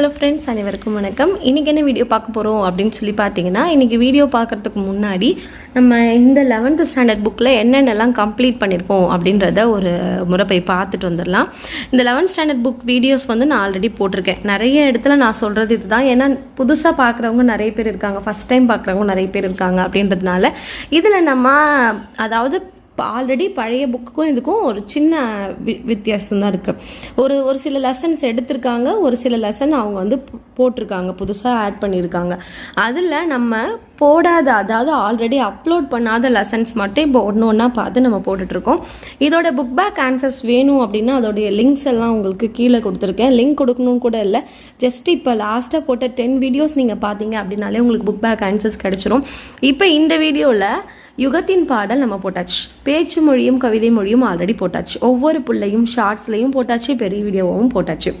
Hello friends அனைவருக்கும் வணக்கம். இன்றைக்கி என்ன வீடியோ பார்க்க போகிறோம் அப்படின்னு சொல்லி பார்த்தீங்கன்னா இன்றைக்கி வீடியோ பார்க்குறதுக்கு முன்னாடி நம்ம இந்த லெவன்த்து ஸ்டாண்டர்ட் புக்கில் என்னென்னலாம் கம்ப்ளீட் பண்ணியிருக்கோம் அப்படின்றத ஒரு முறை போய் பார்த்துட்டு வந்துடலாம். இந்த லெவன்த் ஸ்டாண்டர்ட் புக் வீடியோஸ் வந்து நான் ஆல்ரெடி போட்டிருக்கேன். நிறைய இடத்துல நான் சொல்கிறது இதுதான். ஏன்னா புதுசாக பார்க்குறவங்க நிறைய பேர் இருக்காங்க. ஃபஸ்ட் டைம் பார்க்குறவங்க நிறைய பேர் இருக்காங்க அப்படின்றதுனால இதில் நம்ம அதாவது ஆல்ரெடி பழைய புக்குக்கும் இதுக்கும் ஒரு சின்ன வி வித்தியாசம் தான் இருக்குது ஒரு ஒரு சில லெசன்ஸ் எடுத்திருக்காங்க ஒரு சில லெசன் அவங்க வந்து போட்டிருக்காங்க புதுசாக ஆட் பண்ணியிருக்காங்க. அதில் நம்ம போடாத அதாவது ஆல்ரெடி அப்லோட் பண்ணாத லெசன்ஸ் மட்டும் இப்போ ஒன்று ஒன்றா பார்த்து நம்ம போட்டுட்ருக்கோம். இதோட புக் பேக் ஆன்சர்ஸ் வேணும் அப்படின்னா அதோடைய லிங்க்ஸ் எல்லாம் உங்களுக்கு கீழே கொடுத்துருக்கேன். லிங்க் கொடுக்கணும்னு கூட இல்லை. ஜஸ்ட் இப்போ லாஸ்ட்டாக போட்ட டென் வீடியோஸ் நீங்கள் பார்த்தீங்க அப்படின்னாலே உங்களுக்கு புக் பேக் ஆன்சர்ஸ் கிடச்சிரும். இப்போ இந்த வீடியோவில் யுகத்தின் பாடல் நம்ம போட்டாச்சு. பேச்சு மொழியும் கவிதை மொழியும் ஆல்ரெடி போட்டாச்சு. ஒவ்வொரு புள்ளையும் ஷார்ட்ஸ்லையும் போட்டாச்சு பெரிய வீடியோவும் போட்டாச்சு.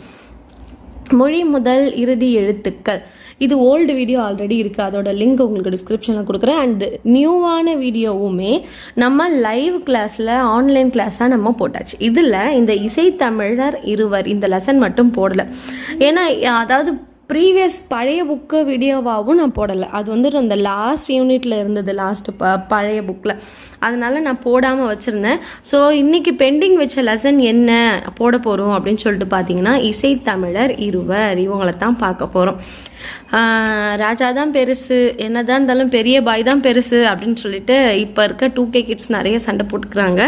மொழி முதல் இறுதி எழுத்துக்கள். இது ஓல்டு வீடியோ ஆல்ரெடி இருக்குது அதோட லிங்க் உங்களுக்கு டிஸ்கிரிப்ஷனில் கொடுக்குறேன். அண்ட் நியூவான வீடியோவுமே நம்ம லைவ் கிளாஸில் ஆன்லைன் கிளாஸாக நம்ம போட்டாச்சு. இதில் இந்த இசைத்தமிழர் இருவர் இந்த லெசன் மட்டும் போடலை. ஏன்னா அதாவது ப்ரீவியஸ் பழைய புக்கு வீடியோவாகவும் நான் போடலை. அது வந்து அந்த லாஸ்ட் யூனிட்டில் இருந்தது லாஸ்ட் ப பழைய புக்கில் அதனால் நான் போடாமல் வச்சுருந்தேன். ஸோ இன்றைக்கி பெண்டிங் வச்ச லெசன் என்ன? போட போகிறோம் அப்படின்னு சொல்லிட்டு பார்த்தீங்கன்னா இசைத்தமிழர் இருவர். இவங்களை தான் பார்க்க போகிறோம் ராஜா தான் பெருசு. என்னதான் இருந்தாலும் பெரிய பாய் தான் பெருசு அப்படின்னு சொல்லிட்டு இப்போ இருக்க டூ கே கிட்ஸ் நிறைய சண்டை போட்டுக்கிறாங்க.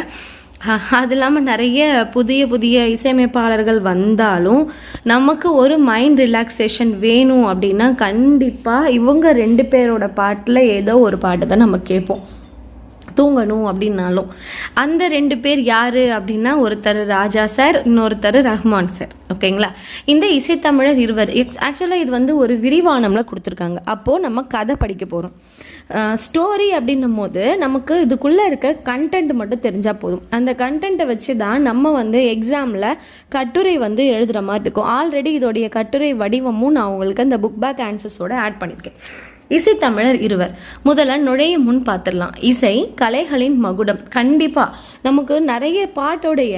அது இல்லாமல் நிறைய புதிய புதிய இசையமைப்பாளர்கள் வந்தாலும் நமக்கு ஒரு மைண்ட் ரிலாக்ஸேஷன் வேணும் அப்படின்னா கண்டிப்பாக இவங்க ரெண்டு பேரோட பாட்டில் ஏதோ ஒரு பாட்டு தான் நம்ம கேட்போம். தூங்கணும் அப்படின்னாலும். அந்த ரெண்டு பேர் யார் அப்படின்னா ஒருத்தர் ராஜா சார் இன்னொருத்தர் ரஹ்மான் சார். ஓகேங்களா? இந்த இசைத்தமிழர் இருவர். ஆக்சுவலாக இது வந்து ஒரு விரிவானம்ல கொடுத்துருக்காங்க. அப்போது நம்ம கதை படிக்க போகிறோம் ஸ்டோரி அப்படின்னும் போது நமக்கு இதுக்குள்ளே இருக்க கண்டென்ட் மட்டும் தெரிஞ்சால் போதும். அந்த கண்டென்ட்டை வச்சு தான் நம்ம வந்து எக்ஸாமில் கட்டுரை வந்து எழுதுகிற மாதிரி இருக்கும். ஆல்ரெடி இதோடைய கட்டுரை வடிவமும் நான் உங்களுக்கு அந்த புக் பேக் ஆன்சர்ஸோட ஆட் பண்ணியிருக்கேன் இசைத்தமிழர் இருவர். முதல்ல நுழைய முன் பார்த்துடலாம். இசை கலைகளின் மகுடம். கண்டிப்பாக நமக்கு நிறைய பாட்டோடைய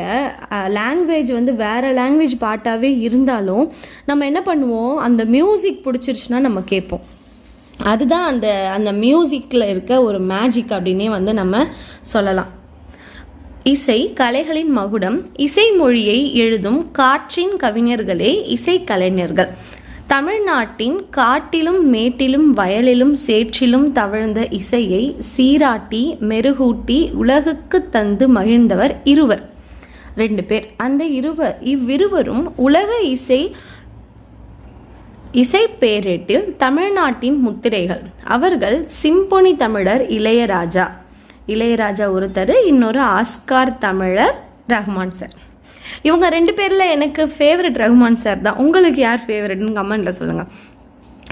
லாங்குவேஜ் வந்து வேறு லாங்குவேஜ் பாட்டாகவே இருந்தாலும் நம்ம என்ன பண்ணுவோம்? அந்த மியூசிக் பிடிச்சிருச்சுன்னா நம்ம கேட்போம். அதுதான் அந்த அந்த மியூசிக்கில் இருக்க ஒரு மேஜிக் அப்படின்னே வந்து நம்ம சொல்லலாம். இசை கலைகளின் மகுடம். இசை மொழியை எழுதும் காற்றின் கவிஞர்களே இசை கலைஞர்கள். தமிழ்நாட்டின் காட்டிலும் மேட்டிலும் வயலிலும் சேற்றிலும் தவழ்ந்த இசையை சீராட்டி மெருகூட்டி உலகுக்கு தந்து மகிழ்ந்தவர் இருவர். ரெண்டு பேர். அந்த இருவர் இவ்விருவரும் உலக இசை இசை பேரேட்டில் தமிழ்நாட்டின் முத்திரைகள். அவர்கள் சிம்பொனி தமிழர் இளையராஜா. இளையராஜா ஒருத்தர் இன்னொரு ஆஸ்கார் தமிழர் ரஹ்மான் சார். இவங்க ரெண்டு பேரில் எனக்கு ஃபேவரட் ரஹ்மான் சார் தான். உங்களுக்கு யார் ஃபேவரட்னு கமெண்ட்டில் சொல்லுங்கள்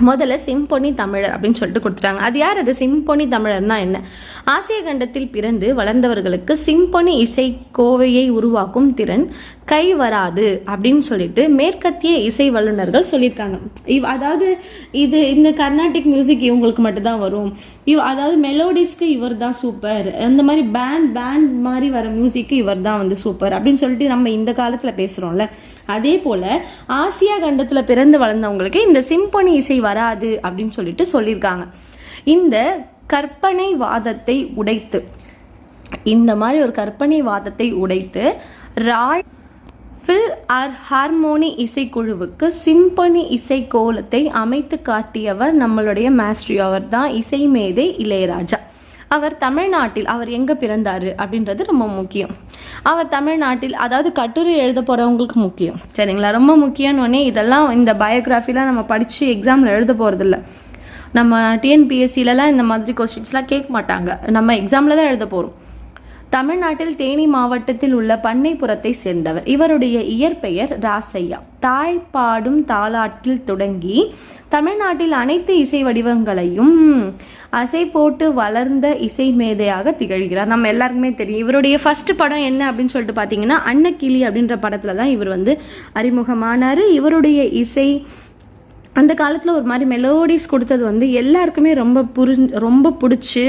முதல்ல சிம்பொனி தமிழர் அப்படின்னு சொல்லிட்டு கொடுத்துட்டாங்க. அது யார் அது? சிம்பொனி தமிழர்னா என்ன? ஆசிய கண்டத்தில் பிறந்து வளர்ந்தவர்களுக்கு சிம்பொனி இசை கோவையை உருவாக்கும் திறன் கை வராது அப்படின்னு சொல்லிட்டு மேற்கத்திய இசை வல்லுநர்கள் சொல்லியிருக்காங்க. இவ் அதாவது இது இந்த கர்நாடிக் மியூசிக் இவங்களுக்கு மட்டும்தான் வரும். இவ் அதாவது மெலோடிஸ்க்கு இவர் தான் சூப்பர். அந்த மாதிரி பேண்ட் பேண்ட் மாதிரி வர மியூசிக்கு இவர் தான் வந்து சூப்பர் அப்படின்னு சொல்லிட்டு நம்ம இந்த காலத்தில் பேசுகிறோம்ல அதே போல ஆசியா கண்டத்தில் பிறந்து வளர்ந்தவங்களுக்கு இந்த சிம்பொனி இசை வராது அப்படின்னு சொல்லிட்டு சொல்லியிருக்காங்க. இந்த கற்பனை வாதத்தை உடைத்து இந்த மாதிரி ஒரு கற்பனை வாதத்தை உடைத்து ராய் ஃபில் ஆர் ஹார்மோனி இசைக்குழுவுக்கு சிம்பனி இசை கோலத்தை அமைத்து காட்டியவர் நம்மளுடைய மாஸ்ட்ரி அவர் தான் இசை மேதை இளையராஜா. அவர் தமிழ்நாட்டில் அவர் எங்கே பிறந்தார் அப்படின்றது ரொம்ப முக்கியம். அவர் தமிழ்நாட்டில் அதாவது கட்டுரை எழுத போகிறவங்களுக்கு முக்கியம். சரிங்களா? ரொம்ப முக்கியம்னு இதெல்லாம் இந்த பயோகிராஃபிலாம் நம்ம படித்து எக்ஸாமில் எழுத போகிறதில்ல நம்ம டிஎன்பிஎஸ்சிலலாம் இந்த மாதிரி கொஸ்டின்ஸ்லாம் கேட்க மாட்டாங்க. நம்ம எக்ஸாமில் தான் எழுத போகிறோம் தமிழ்நாட்டில் தேனி மாவட்டத்தில் உள்ள பண்ணைப்புறத்தை சேர்ந்தவர். இவருடைய இயற்பெயர் ராசையா. தாய் பாடும் தாளாட்டில் தொடங்கி தமிழ்நாட்டில் அனைத்து இசை வடிவங்களையும் அசை போட்டு வளர்ந்த இசை மேதையாக திகழ்கிறார். நம்ம எல்லாருக்குமே தெரியும். இவருடைய ஃபர்ஸ்ட் படம் என்ன அப்படின்னு சொல்லிட்டு பார்த்தீங்கன்னா அன்னக்கிளி அப்படின்ற படத்துல தான் இவர் வந்து அறிமுகமானார். இவருடைய இசை அந்த காலத்தில் ஒரு மாதிரி மெலோடிஸ் கொடுத்தது வந்து எல்லாருக்குமே ரொம்ப புரி ரொம்ப பிடிச்சி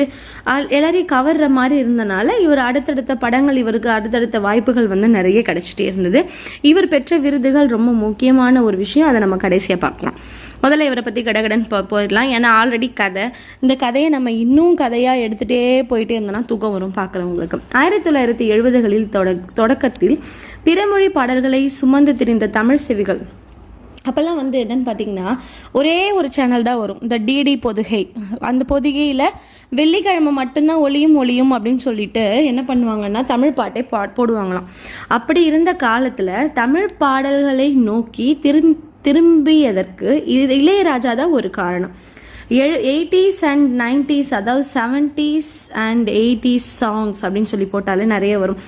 எல்லாரையும் கவர்ற மாதிரி இருந்தனால இவர் அடுத்தடுத்த படங்கள் இவருக்கு அடுத்தடுத்த வாய்ப்புகள் வந்து நிறைய கிடைச்சிட்டே இருந்தது. இவர் பெற்ற விருதுகள் ரொம்ப முக்கியமான ஒரு விஷயம். அதை நம்ம கடைசியாக பார்க்கலாம். முதல்ல இவரை பற்றி கடகடன் போ போயிடலாம். ஏன்னா ஆல்ரெடி கதை. இந்த கதையை நம்ம இன்னும் கதையாக எடுத்துகிட்டே போயிட்டே இருந்தோம்னா தூக்கம் வரும் பார்க்குறவங்களுக்கு. ஆயிரத்தி தொள்ளாயிரத்தி எழுபதுகளில் தொட தொடக்கத்தில் பிறமொழி பாடல்களை சுமந்து திரிந்த தமிழ் செவிகள் அப்போல்லாம் வந்து என்னென்னு பார்த்தீங்கன்னா ஒரே ஒரு சேனல் தான் வரும். இந்த டிடி பொதுகை. அந்த பொதுகையில் வெள்ளிக்கிழமை மட்டும்தான் ஒளியும் ஒளியும் அப்படின்னு சொல்லிட்டு என்ன பண்ணுவாங்கன்னா தமிழ் பாட்டை பா போடுவாங்களாம். அப்படி இருந்த காலத்தில் தமிழ் பாடல்களை நோக்கி திரும் திரும்பியதற்கு இது இளையராஜா தான் ஒரு காரணம். எழு எயிட்டிஸ் அண்ட் நைன்டிஸ் அதாவது செவன்டீஸ் அண்ட் எயிட்டிஸ் சாங்ஸ் அப்படின்னு சொல்லி போட்டாலே நிறைய வரும்.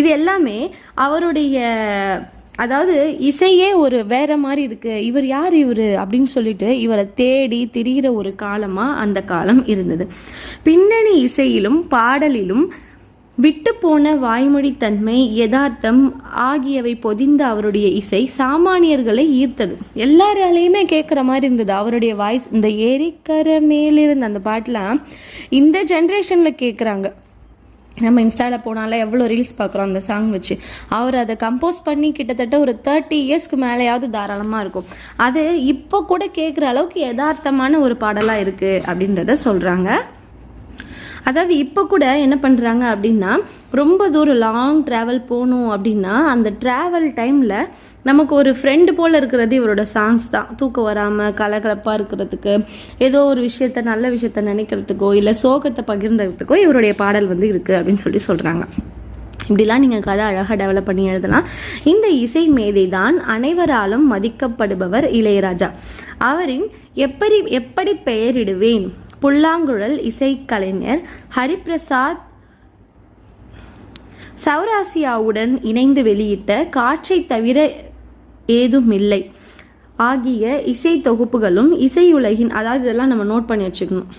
இது எல்லாமே அவருடைய அதாவது இசையே ஒரு வேற மாதிரி இருக்கு. இவர் யார் இவர்? அப்படின்னு சொல்லிட்டு இவரை தேடி திரிகிற ஒரு காலமா அந்த காலம் இருந்தது. பின்னணி இசையிலும் பாடலிலும் விட்டு போன வாய்மொழித்தன்மை யதார்த்தம் ஆகியவை பொதிந்த அவருடைய இசை சாமானியர்களை ஈர்த்தது. எல்லாராலையுமே கேட்குற மாதிரி இருந்தது. அவருடைய வாய்ஸ் இந்த ஏரிக்கரை மேலிருந்த அந்த பாட்டெலாம் இந்த ஜென்ரேஷனில் கேட்குறாங்க நம்ம இன்ஸ்டாவில் போனால எவ்வளோ ரீல்ஸ் பார்க்குறோம் அந்த சாங் வச்சு. அவர் அதை கம்போஸ் பண்ணி கிட்டத்தட்ட ஒரு தேர்ட்டி இயர்ஸ்க்கு மேலேயாவது தாராளமாக இருக்கும். அது இப்போ கூட கேட்குற அளவுக்கு யதார்த்தமான ஒரு பாடலாக இருக்குது அப்படின்றத சொல்கிறாங்க அதாவது இப்போ கூட என்ன பண்ணுறாங்க அப்படின்னா ரொம்ப தூரம் லாங் ட்ராவல் போகணும் அப்படின்னா அந்த ட்ராவல் டைமில் நமக்கு ஒரு ஃப்ரெண்டு போல் இருக்கிறது இவரோட சாங்ஸ் தான். தூக்கம் வராமல் கலகலப்பாக இருக்கிறதுக்கு ஏதோ ஒரு விஷயத்த நல்ல விஷயத்த நினைக்கிறதுக்கோ இல்லை சோகத்தை பகிர்ந்ததுக்கோ இவருடைய பாடல் வந்து இருக்குது அப்படின்னு சொல்லி சொல்கிறாங்க இப்படிலாம் நீங்கள் கதை அழகாக டெவலப் பண்ணி எழுதலாம். இந்த இசை மேதை தான் அனைவராலும் மதிக்கப்படுபவர் இளையராஜா. அவரின் எப்படி எப்படி பெயரிடுவேன்? புல்லாங்குழல் இசைக்கலைஞர் ஹரிபிரசாத் சௌராசியாவுடன் இணைந்து வெளியிட்ட காற்றை தவிர ஏதும் இல்லை ஆகிய இசை தொகுப்புகளும் இசையுலகின் அதாவது இதெல்லாம் நம்ம நோட் பண்ணி வச்சுக்கணும்.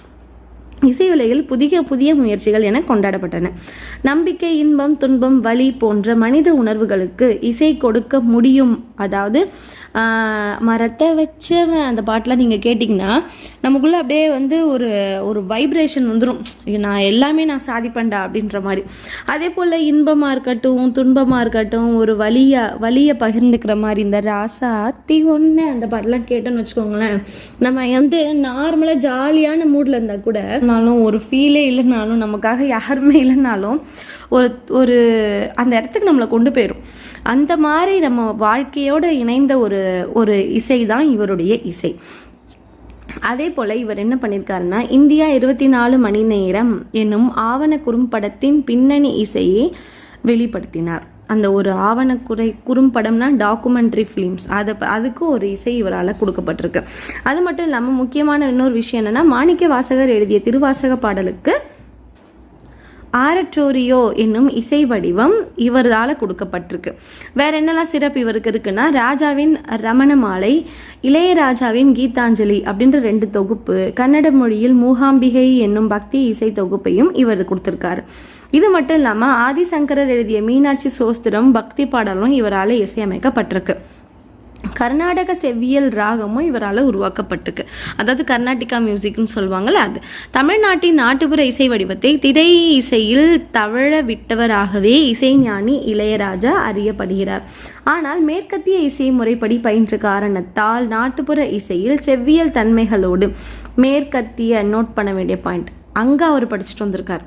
இசையுலகில் புதிய புதிய முயற்சிகள் என கொண்டாடப்பட்டன. நம்பிக்கை இன்பம் துன்பம் வலி போன்ற மனித உணர்வுகளுக்கு இசை கொடுக்க முடியும். அதாவது மரத்தை வச்சவன் அந்த பாட்டெலாம் நீங்கள் கேட்டிங்கன்னா நமக்குள்ளே அப்படியே வந்து ஒரு ஒரு வைப்ரேஷன் வந்துடும் நான் எல்லாமே நான் சாதிப்பேன்டா அப்படின்ற மாதிரி. அதே போல் இன்பமாக இருக்கட்டும் துன்பமாக இருக்கட்டும் ஒரு வழியாக வலியை பகிர்ந்துக்கிற மாதிரி இந்த ராசா அத்தி ஒன்று அந்த பாட்டெலாம் கேட்டோன்னு வச்சுக்கோங்களேன். நம்ம வந்து நார்மலாக ஜாலியான மூடில் இருந்தால் கூட நாலும் ஒரு ஃபீலே இல்லைனாலும் நமக்காக யாருமே இல்லைனாலும் ஒரு ஒரு அந்த இடத்துக்கு நம்மளை கொண்டு போயிடும் அந்த மாதிரி நம்ம வாழ்க்கையோடு இணைந்த ஒரு ஒரு இசை தான் இவருடைய இசை. அதே போல் இவர் என்ன பண்ணியிருக்காருன்னா இந்தியா இருபத்தி நாலு மணி நேரம் என்னும் ஆவண குறும்படத்தின் பின்னணி இசையை வெளிப்படுத்தினார். அந்த ஒரு ஆவணக்குறை குறும்படம்னா டாக்குமெண்ட்ரி ஃபிலிம்ஸ் அதை அதுக்கு ஒரு இசை இவரால் கொடுக்கப்பட்டிருக்கு. அது மட்டும் இல்லாமல் முக்கியமான இன்னொரு விஷயம் என்னென்னா மாணிக்க வாசகர் எழுதிய திருவாசக பாடலுக்கு ஆரட்டோரியோ என்னும் இசை வடிவம் இவரால் கொடுக்கப்பட்டிருக்கு. வேற என்னெல்லாம் சிறப்பு இவருக்கு இருக்குன்னா ராஜாவின் ரமண மாலை இளையராஜாவின் கீதாஞ்சலி அப்படின்ற ரெண்டு தொகுப்பு கன்னட மொழியில் மூகாம்பிகை என்னும் பக்தி இசை தொகுப்பையும் இவர் கொடுத்துருக்காரு. இது மட்டும் இல்லாமல் ஆதிசங்கரர் எழுதிய மீனாட்சி சோஸ்திரம் பக்தி பாடலும் இவரால் இசையமைக்கப்பட்டிருக்கு. கர்நாடக செவ்வியல் ராகமும் இவரால் உருவாக்கப்பட்டிருக்கு. அதாவது கர்நாடிகா மியூசிக்னு சொல்லுவாங்கள்ல அது. தமிழ்நாட்டின் நாட்டுப்புற இசை வடிவத்தை திரை இசையில் தவழ விட்டவராகவே இசைஞானி இளையராஜா அறியப்படுகிறார். ஆனால் மேற்கத்திய இசை முறைப்படி பயின்ற காரணத்தால் நாட்டுப்புற இசையில் செவ்வியல் தன்மைகளோடு மேற்கத்திய நோட் பண்ண வேண்டிய பாயிண்ட் அங்கே அவர் படிச்சுட்டு வந்திருக்கார்.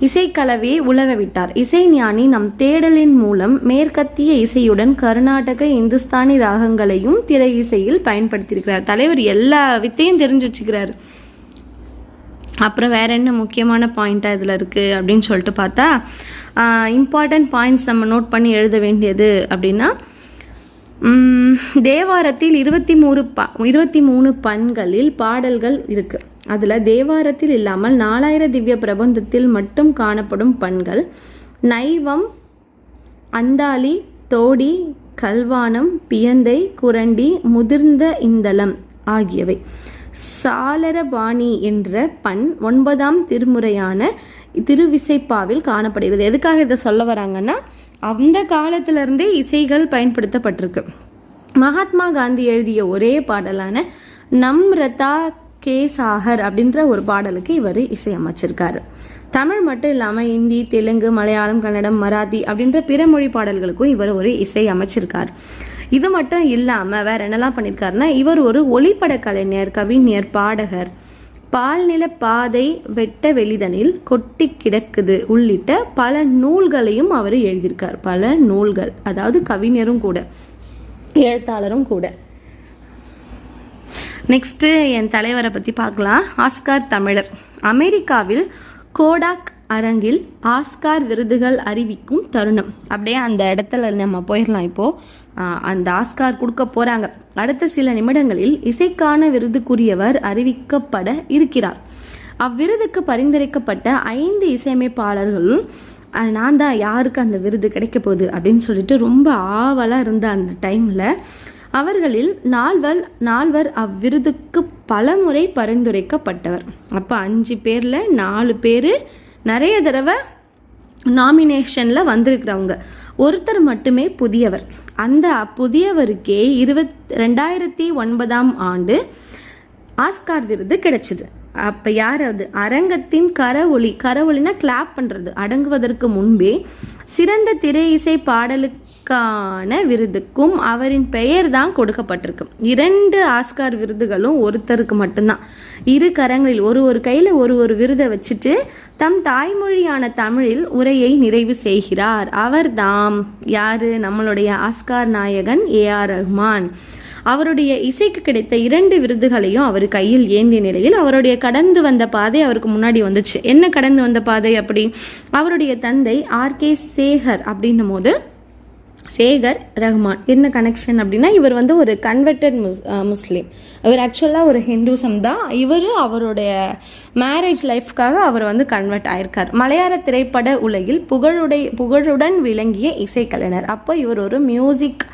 இசைக்கலவையை உலக விட்டார் இசைஞானி நம் தேடலின் மூலம் மேற்கத்திய இசையுடன் கர்நாடக இந்துஸ்தானி ராகங்களையும் திரை இசையில் பயன்படுத்தியிருக்கிறார். தலைவர் எல்லா வித்தையும் தெரிஞ்சு வச்சுக்கிறார் அப்புறம் வேற என்ன முக்கியமான பாயிண்ட்டாக இதில் இருக்குது அப்படின்னு சொல்லிட்டு பார்த்தா இம்பார்ட்டன்ட் பாயிண்ட்ஸ் நம்ம நோட் பண்ணி எழுத வேண்டியது அப்படின்னா தேவாரத்தில் இருபத்தி மூணு ப இருபத்தி மூணு பண்களில் பாடல்கள் இருக்குது அதில் தேவாரத்தில் இல்லாமல் நாலாயிர திவ்ய பிரபந்தத்தில் மட்டும் காணப்படும் பண்கள் நைவம் அந்தாளி தோடி கல்வானம் பியந்தை குரண்டி முதிர்ந்த இந்தளம் ஆகியவை. சாளரபாணி என்ற பண் ஒன்பதாம் திருமுறையான திருவிசைப்பாவில் காணப்படுகிறது. எதுக்காக இதை சொல்ல வராங்கன்னா அந்த காலத்திலிருந்தே இசைகள் பயன்படுத்தப்பட்டிருக்கு. மகாத்மா காந்தி எழுதிய ஒரே பாடலான நம்ரதா கே சாகர் அப்படின்ற ஒரு பாடலுக்கு இவர் இசையமைச்சிருக்காரு. தமிழ் மட்டும் இல்லாமல் இந்தி தெலுங்கு மலையாளம் கன்னடம் மராத்தி அப்படின்ற பிற மொழி பாடல்களுக்கும் இவர் ஒரு இசை அமைச்சிருக்கார். இது மட்டும் இல்லாமல் வேற என்னெல்லாம் பண்ணியிருக்காருன்னா இவர் ஒரு ஒளிப்பட கலைஞர் கவிஞர் பாடகர். பால்நில பாதை வெட்ட வெளிதனில் கொட்டி கிடக்குது உள்ளிட்ட பல நூல்களையும் அவர் எழுதியிருக்கார். பல நூல்கள். அதாவது கவிஞரும் கூட எழுத்தாளரும் கூட. நெக்ஸ்ட்டு என் தலைவரை பற்றி பார்க்கலாம். ஆஸ்கார் தமிழர். அமெரிக்காவில் கோடாக் அரங்கில் ஆஸ்கார் விருதுகள் அறிவிக்கும் தருணம். அப்படியே அந்த இடத்துல நம்ம போயிடலாம் இப்போது அந்த ஆஸ்கார் கொடுக்க போகிறாங்க அடுத்த சில நிமிடங்களில் இசைக்கான விருதுக்குரியவர் அறிவிக்கப்பட இருக்கிறார். அவ்விருதுக்கு பரிந்துரைக்கப்பட்ட ஐந்து இசையமைப்பாளர்களும் நான் தான் யாருக்கு அந்த விருது கிடைக்க போகுது அப்படின்னு சொல்லிட்டு ரொம்ப ஆவலாக இருந்த அந்த டைமில் அவர்களில் நால்வர் நால்வர் அவ்விருதுக்கு பலமுறை பரிந்துரைக்கப்பட்டவர். அப்போ அஞ்சு பேரில் நாலு பேர் நிறைய தடவை நாமினேஷனில் வந்திருக்கிறவங்க. ஒருத்தர் மட்டுமே புதியவர். அந்த புதியவருக்கே இருபத் ரெண்டாயிரத்தி ஒன்பதாம் ஆண்டு ஆஸ்கார் விருது கிடைச்சிது. அப்போ யார் அது? அரங்கத்தின் கரவொலி கரவொலினா கிளாப் பண்ணுறது அடங்குவதற்கு முன்பே சிறந்த திரை இசை பாடலுக்கு பாடலுக்கான விருதுக்கும் அவரின் பெயர் தான் கொடுக்கப்பட்டிருக்கு. இரண்டு ஆஸ்கார் விருதுகளும் ஒருத்தருக்கு மட்டும்தான். இரு கரங்களில் ஒரு ஒரு கையில் ஒரு ஒரு விருதை வச்சுட்டு தம் தாய்மொழியான தமிழில் உரையை நிறைவு செய்கிறார். அவர் தாம் யாரு? நம்மளுடைய ஆஸ்கார் நாயகன் ஏ ஆர் ரஹ்மான் அவருடைய இசைக்கு கிடைத்த இரண்டு விருதுகளையும் அவர் கையில் ஏந்திய நிலையில் அவருடைய கடந்து வந்த பாதை அவருக்கு முன்னாடி வந்துச்சு. என்ன கடந்து வந்த பாதை அப்படி? அவருடைய தந்தை ஆர் கே சேகர் அப்படின்னும் போது சேகர் ரஹ்மான் என்ன கனெக்ஷன் அப்படின்னா இவர் வந்து ஒரு கன்வெர்டட் முஸ் முஸ்லீம். இவர் ஆக்சுவலாக ஒரு ஹிந்துசம் தான். இவர் அவருடைய மேரேஜ் லைஃப்காக அவர் வந்து கன்வெர்ட் ஆயிருக்கார். மலையாள திரைப்பட உலகில் புகழுடை புகழுடன் விளங்கிய இசைக்கலைஞர். அப்போ இவர் ஒரு மியூசிக்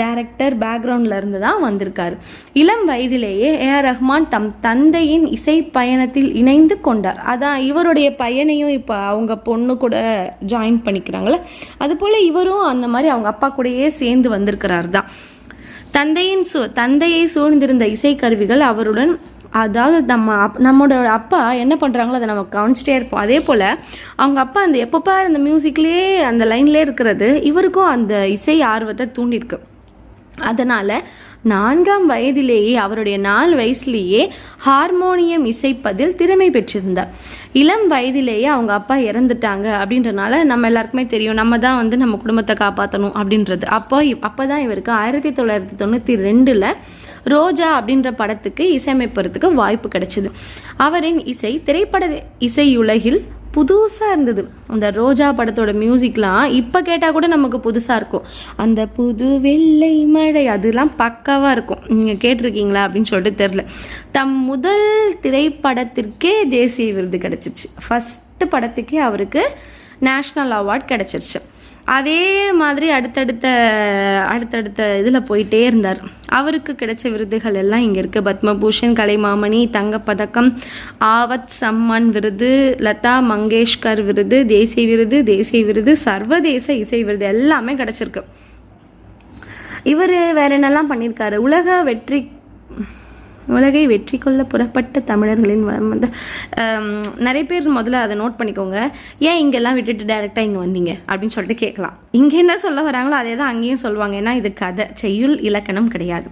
டைரக்டர் பேக்ரவுண்டில் இருந்து தான் வந்திருக்கார். இளம் வயதிலேயே ஏ ஆர் ரஹ்மான் தம் தந்தையின் இசை பயணத்தில் இணைந்து கொண்டார். அதான் இவருடைய பையனையும் இப்போ அவங்க பொண்ணு கூட ஜாயின் பண்ணிக்கிறாங்களே அதுபோல் இவரும் அந்த மாதிரி அவங்க அப்பா கூடயே சேர்ந்து வந்திருக்கிறார் தான். தந்தையின் சு தந்தையை சூழ்ந்திருந்த இசைக்கருவிகள் அவருடன் அதாவது நம்ம அப் நம்மளோட அப்பா என்ன பண்ணுறாங்களோ அதை நம்ம கவனிச்சிட்டே இருப்போம். அதே போல் அவங்க அப்பா அந்த எப்பப்பா அந்த மியூசிக்லேயே அந்த லைன்லேயே இருக்கிறது இவருக்கும் அந்த இசை ஆர்வத்தை தூண்டிருக்கு அதனால் நான்காம் வயதிலேயே அவருடைய நாலு வயசுலேயே ஹார்மோனியம் இசைப்பதில் திறமை பெற்றிருந்தார். இளம் வயதிலேயே அவங்க அப்பா இறந்துட்டாங்க அப்படின்றனால நம்ம எல்லாருக்குமே தெரியும் நம்ம தான் வந்து நம்ம குடும்பத்தை காப்பாற்றணும் அப்படின்றது. அப்போ அப்போ தான் இவருக்கு ஆயிரத்தி தொள்ளாயிரத்தி தொண்ணூற்றி ரெண்டில் ரோஜா அப்படின்ற படத்துக்கு இசையமைப்பதற்கு வாய்ப்பு கிடைச்சிது. அவரின் இசை திரைப்பட இசையுலகில் புதுசாக இருந்தது. அந்த ரோஜா படத்தோட மியூசிக்லாம் இப்போ கேட்டால் கூட நமக்கு புதுசாக இருக்கும். அந்த புது வெள்ளை மழை அதெல்லாம் பக்காவாக இருக்கும். நீங்கள் கேட்டிருக்கீங்களா அப்படின்னு சொல்லிட்டு தெரில தம் முதல் திரைப்படத்திற்கே தேசிய விருது கிடச்சிருச்சு ஃபஸ்ட்டு படத்துக்கே அவருக்கு நேஷ்னல் அவார்ட் கிடச்சிருச்சு. அதே மாதிரி அடுத்தடுத்த அடுத்தடுத்த இதில் போயிட்டே இருந்தார். அவருக்கு கிடைச்ச விருதுகள் எல்லாம் இங்கே இருக்குது பத்மபூஷன் கலைமாமணி தங்கப்பதக்கம் ஆவத் சம்மான் விருது லதா மங்கேஷ்கர் விருது தேசிய விருது தேசிய விருது சர்வதேச இசை விருது எல்லாமே கிடச்சிருக்கு. இவர் வேற என்னெல்லாம் பண்ணியிருக்காரு? உலக வெற்றி உலகை வெற்றி கொள்ள புறப்பட்ட தமிழர்களின் வளம் வந்து நிறைய பேர் முதல்ல அதை நோட் பண்ணிக்கோங்க. ஏன் இங்கெல்லாம் விட்டுட்டு டேரெக்டாக இங்கே வந்தீங்க? அப்படின்னு சொல்லிட்டு கேட்கலாம். இங்கே என்ன சொல்ல வராங்களோ அதே தான் அங்கேயும் சொல்லுவாங்க. ஏன்னா இது கதை. செய்யுள் இலக்கணம் கிடையாது.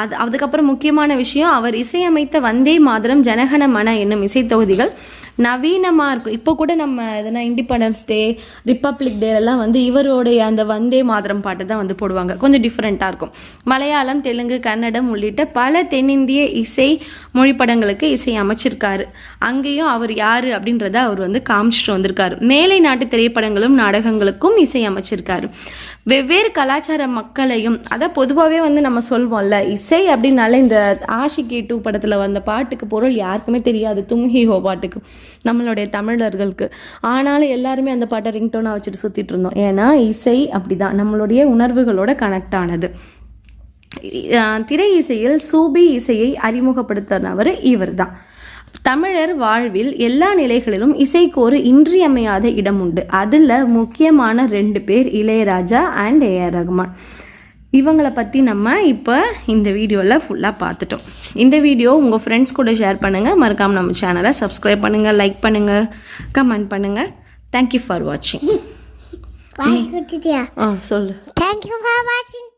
அது அதுக்கப்புறம் முக்கியமான விஷயம் அவர் இசையமைத்த வந்தே மாதரம் ஜனகன மன என்னும் இசைத்தொகுதிகள் நவீனமாக இருக்கும். இப்போ கூட நம்ம எதனா இண்டிபெண்டன்ஸ் டே ரிப்பப்ளிக் டேலெல்லாம் வந்து இவருடைய அந்த வந்தே மாதரம் பாட்டு தான் வந்து போடுவாங்க. கொஞ்சம் டிஃப்ரெண்ட்டாக இருக்கும். மலையாளம் தெலுங்கு கன்னடம் உள்ளிட்ட பல தென்னிந்திய இசை மொழி படங்களுக்கு இசை அமைச்சிருக்காரு. அங்கேயும் அவர் யார் அப்படின்றத அவர் வந்து காமிச்சிட்டு வந்திருக்காரு. மேலை நாட்டு திரைப்படங்களும் நாடகங்களுக்கும் இசை அமைச்சிருக்காரு. வெவ்வேறு கலாச்சார மக்களையும் அதான் பொதுவாகவே வந்து நம்ம சொல்வோம்ல இசை அப்படின்னாலே இந்த ஆஷிகி டூ படத்தில் வந்த பாட்டுக்கு பொருள் யாருக்குமே தெரியாது. தும்ஹி ஹோ பாட்டுக்கு. நம்மளுடைய தமிழர்களுக்கு. ஆனாலும் எல்லாருமே அந்த பாட்டை ரிங்டோனாக வச்சுட்டு சுற்றிட்டு இருந்தோம். ஏன்னா இசை அப்படிதான். நம்மளுடைய உணர்வுகளோட கனெக்ட் ஆனது. திரை இசையில் சூபி இசையை அறிமுகப்படுத்தினவர் இவர்தான். தமிழர் வாழ்வில் எல்லா நிலைகளிலும் இசைக்கு ஒரு இன்றியமையாத இடம் உண்டு. அதில் முக்கியமான ரெண்டு பேர் இளையராஜா அண்ட் ஏஆர் ரஹ்மான் இவங்கள பற்றி நம்ம இப்போ இந்த வீடியோவில் ஃபுல்லாக பார்த்துட்டோம். இந்த வீடியோ உங்கள் ஃப்ரெண்ட்ஸ் கூட ஷேர் பண்ணுங்கள் மறக்காமல் நம்ம சேனலை சப்ஸ்கிரைப் பண்ணுங்கள் லைக் பண்ணுங்கள் கமெண்ட் பண்ணுங்கள் தேங்க்யூ ஃபார் வாட்சிங் ஆ சொல்லு. தேங்க்யூ ஃபார் வாட்சிங்